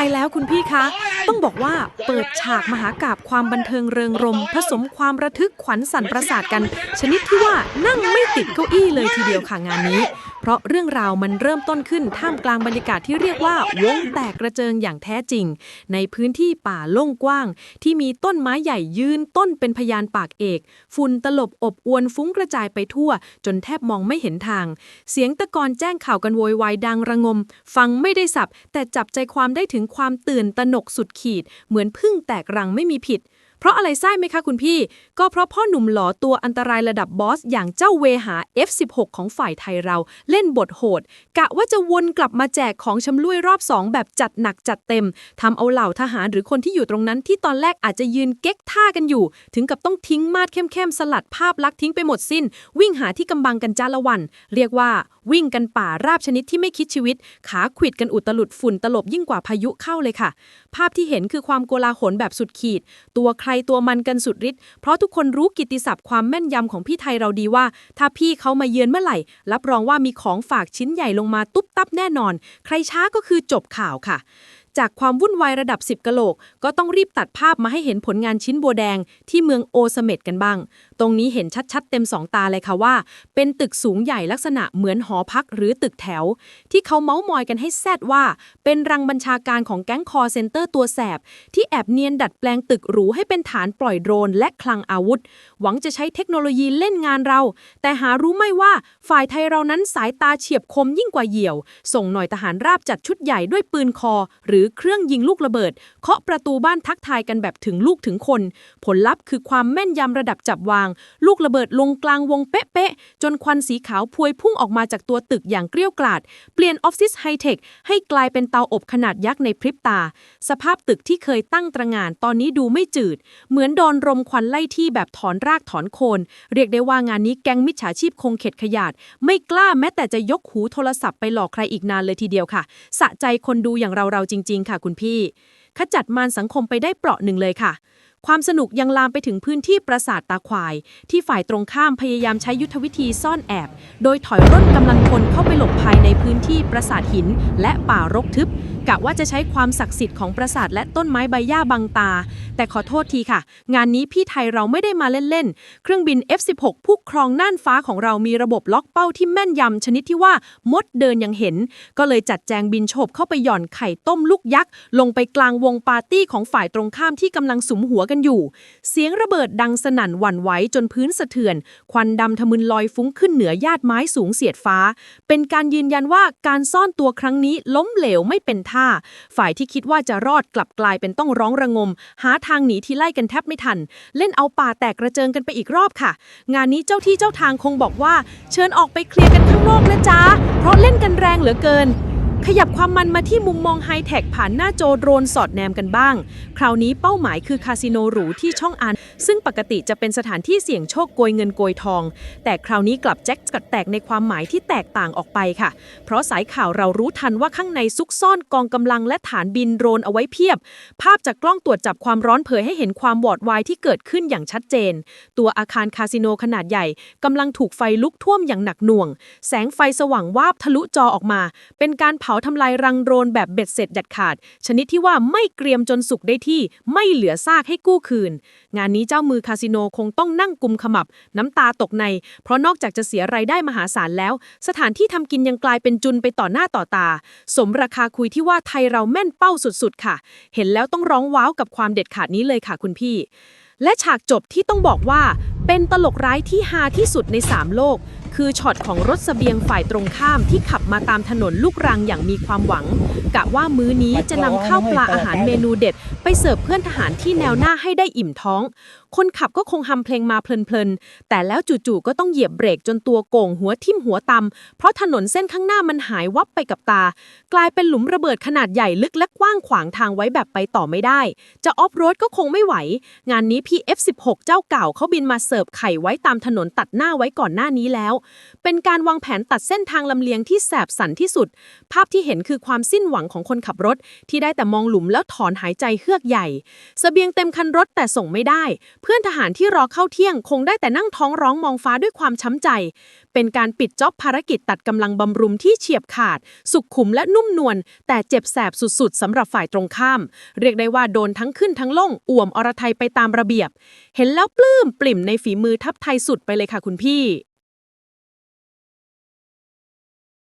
ายแล้วคุณพี่คะต้องบอกว่าเปิดฉากมหากาบความบันเทิงเริงรม ผสมความระทึกขวัญสั่นประสาทกัน ชนิดที่ว่านั่งไม่ติดเก้าอี้เลยทีเดียวค่ะงานนี้ เพราะเรื่องราวมันเริ่มต้นขึ้นท่ามกลางบรรยากาศที่เรียกว่าวงแตกกระเจิงอย่างแท้จริง ในพื้นที่ป่าโล่งกว้าง ที่มีต้นไม้ใหญ่ยืนต้นเป็นพยานปากเอก ฝุ่นตลบอบอวนฟุ้งกระจายไปทั่ว จนแทบมองไม่เห็นทาง เสียงตะกอนแจ้งข่าวกันโวยวายดังระงม ฟังไม่ได้สับแต่จับใจความได้ถึงความตื่นตระหนกสุดขีด เหมือนพึ่งแตกรังไม่มีผิด เพราะอะไรทราบไหมคะคุณพี่ ก็เพราะพ่อหนุ่มหล่อตัวอันตรายระดับบอส อย่างเจ้าเวหา F16 ของฝ่ายไทยเราเล่นบทโหด กะว่าจะวนกลับมาแจกของชำลุยรอบ2แบบจัดหนักจัดเต็มทำเอาเหล่าทหารหรือคนที่อยู่ตรงนั้นที่ตอนแรกอาจจะยืนเก๊กท่ากันอยู่ ถึงกับต้องทิ้งมาดเข้มๆสลัดภาพลักษณ์ทิ้งไปหมดสิ้น วิ่งหาที่กำบังกันจ้าละวัน เรียกว่าวิ่งกันป่าราบชนิดที่ไม่คิดชีวิต ขาขวิดกันอุตลุดฝุ่นตลบยิ่งกว่าพายุเข้าเลยค่ะ ภาพที่เห็นคือความโกลาหลแบบสุดขีด ตัวใครตัวมันกันสุดฤทธิ์เพราะทุกคนรู้กิตติศัพท์ความแม่นยำของพี่ไทยเราดีว่า ถ้าพี่เขามาเยือนเมื่อไหร่ รับรองว่ามีของฝากชิ้นใหญ่ลงมาตุ๊บตับแน่นอน ใครช้าก็คือจบข่าวค่ะ จากความวุ่นวายระดับ 10กะโหลก ก็ต้องรีบตัดภาพมาให้เห็นผลงานชิ้นโบวแดงที่เมืองโอสเมดกันบ้าง ตรงนี้เห็นชัดๆ เต็มสองตาเลยค่ะว่า เป็นตึกสูงใหญ่ลักษณะเหมือนหอพักหรือตึกแถว ที่เขาเมาส์มอยกันให้แซดว่า เป็นรังบัญชาการของแก๊งคอเซนเตอร์ตัวแสบ ที่แอบเนียนดัดแปลงตึกหรูให้เป็นฐานปล่อยโดรนและคลังอาวุธ หวังจะใช้เทคโนโลยีเล่นงานเรา แต่หารู้ไม่ว่าฝ่ายไทยเรานั้นสายตาเฉียบคมยิ่งกว่าเหยี่ยว ส่งหน่วยทหารราบจัดชุดใหญ่ด้วยปืนคอ หรือเครื่องยิงลูกระเบิด เคาะประตูบ้านทักทายกันแบบถึงลูกถึงคน ผลลัพธ์คือความแม่นยำระดับจับวาง ลูกระเบิดลงกลางวงเป๊ะๆ จนควันสีขาวพวยพุ่งออกมาจากตัวตึกอย่างเกลี้ยวกราดเปลี่ยนออฟฟิศไฮเทคให้กลายเป็นเตาอบขนาดยักษ์ในพริบตา สภาพตึกที่เคยตั้งตระหง่านตอนนี้ดูไม่จืด เหมือนโดนรมควันไล่ที่แบบถอนรากถอนโคน เรียกได้ว่างานนี้แก๊งมิจฉาชีพคงเข็ดขยาด ไม่กล้าแม้แต่จะยกหูโทรศัพท์ไปหลอกใครอีกนานเลยทีเดียวค่ะ สะใจคนดูอย่างเราเราๆจริง ๆ ค่ะคุณพี่ ขจัดมารสังคมไปได้เปราะหนึ่งเลยค่ะ ความสนุกยังลามไปถึงพื้นที่ปราสาทตาควาย ที่ฝ่ายตรงข้ามพยายามใช้ยุทธวิธีซ่อนแอบ โดยถอยร่นกำลังพลเข้าไปหลบภายในพื้นที่ปราสาทหิน และป่ารกทึบกะว่าจะใช้ความศักดิ์สิทธิ์ของปราสาทและต้นไม้ใบหญ้าบังตา แต่ขอโทษทีค่ะ งานนี้พี่ไทยเราไม่ได้มาเล่นๆ เครื่องบิน F16 ผู้ครองน่านฟ้าของเรามีระบบล็อกเป้าที่แม่นยำชนิดที่ว่ามดเดินยังเห็น ก็เลยจัดแจงบินโฉบเข้าไปหย่อนไข่ต้มลูกยักษ์ลงไปกลางวงปาร์ตี้ของฝ่ายตรงข้ามที่กำลังสุมหัวกันอยู่ เสียงระเบิดดังสนั่นหวั่นไหวจนพื้นสะเทือน ควันดำทะมึนลอยฟุ้งขึ้นเหนือยาดไม้สูงเสียดฟ้า เป็นการยืนยันว่าการซ่อนตัวครั้งนี้ล้มเหลวไม่เป็นท่า ฝ่ายที่คิดว่าจะรอดกลับกลายเป็นต้องร้องระงม หาทางหนีที่ไล่กันแทบไม่ทัน เล่นเอาป่าแตกกระเจิงกันไปอีกรอบค่ะ งานนี้เจ้าที่เจ้าทางคงบอกว่า เชิญออกไปเคลียร์กันข้างนอกนะจ๊ะเพราะเล่นกันแรงเหลือเกิน ขยับความมันมาที่มุมมองไฮเทคผ่านหน้าจอโดรนสอดแนมกันบ้าง คราวนี้เป้าหมายคือคาสิโนหรูที่ช่องอัน ซึ่งปกติจะเป็นสถานที่เสี่ยงโชคโกยเงินโกยทอง แต่คราวนี้กลับแจ็คกัดแตกในความหมายที่แตกต่างออกไปค่ะ เพราะสายข่าวเรารู้ทันว่าข้างในซุกซ่อนกองกำลังและฐานบินโดรนเอาไว้เพียบ ภาพจากกล้องตรวจจับความร้อนเผยให้เห็นความวอดวายที่เกิดขึ้นอย่างชัดเจน ตัวอาคารคาสิโนขนาดใหญ่กำลังถูกไฟลุกท่วมอย่างหนักหน่วง แสงไฟสว่างวาบทะลุจอออกมา เป็นการเผาทำลายรังโรนแบบเบ็ดเสร็จด็ดขาด ชนิดที่ว่าไม่เกรียมจนสุกได้ที่ไม่เหลือซากให้กู้คืน งานนี้เจ้ามือคาสิโนคงต้องนั่งกุมขมับ น้ำตาตกใน เพราะนอกจากจะเสียรายได้มหาศาลแล้ว สถานที่ทำกินยังกลายเป็นจุนไปต่อหน้าต่อตา สมราคาคุยที่ว่าไทยเราแม่นเป้าสุดๆ ค่ะ เห็นแล้วต้องร้องว้าวกับความเด็ดขาดนี้เลยค่ะคุณพี่ และฉากจบที่ต้องบอกว่าเป็นตลกร้ายที่ฮาที่สุดใน 3 โลก คือช็อตของรถเสบียงฝ่ายตรงข้ามที่ขับมาตามถนนลูกรังอย่างมีความหวัง กะว่ามื้อนี้จะนำข้าวปลาอาหารเมนูเด็ด ไปเสิร์ฟเพื่อนทหารที่แนวหน้าให้ได้อิ่มท้อง คนขับก็คงฮัมเพลงมาเพลินๆ แต่แล้วจู่ๆก็ต้องเหยียบเบรกจนตัวโก่งหัวทิ่มหัวตำเพราะถนนเส้นข้างหน้ามันหายวับไปกับตา กลายเป็นหลุมระเบิดขนาดใหญ่ลึกและกว้างขวางทางไว้แบบไปต่อไม่ได้ จะออฟโรดก็คงไม่ไหว งานนี้ PF16 เจ้าเก่าเขาบินมาเสิร์ฟไข่ไว้ตามถนนตัดหน้าไว้ก่อนหน้านี้แล้วเป็นการวางแผนตัดเส้นทางลำเลียงที่แสบสันที่สุด ภาพที่เห็นคือความสิ้นหวังของคนขับรถ ที่ได้แต่มองหลุมแล้วถอนหายใจเฮือกใหญ่เสบียงเต็มคันรถแต่ส่งไม่ได้ เพื่อนทหารที่รอเข้าเที่ยงคงได้แต่นั่งท้องร้องมองฟ้าด้วยความช้ำใจ เป็นการปิดจ็อบภารกิจตัดกำลังบำรุงที่เฉียบขาด สุขุมและนุ่มนวลแต่เจ็บแสบสุดๆสำหรับฝ่ายตรงข้าม เรียกได้ว่าโดนทั้งขึ้นทั้งล่งอ่วมอรไทยไปตามระเบียบ เห็นแล้วปลื้มปริ่มในฝีมือทัพไทยสุดไปเลยค่ะคุณพี่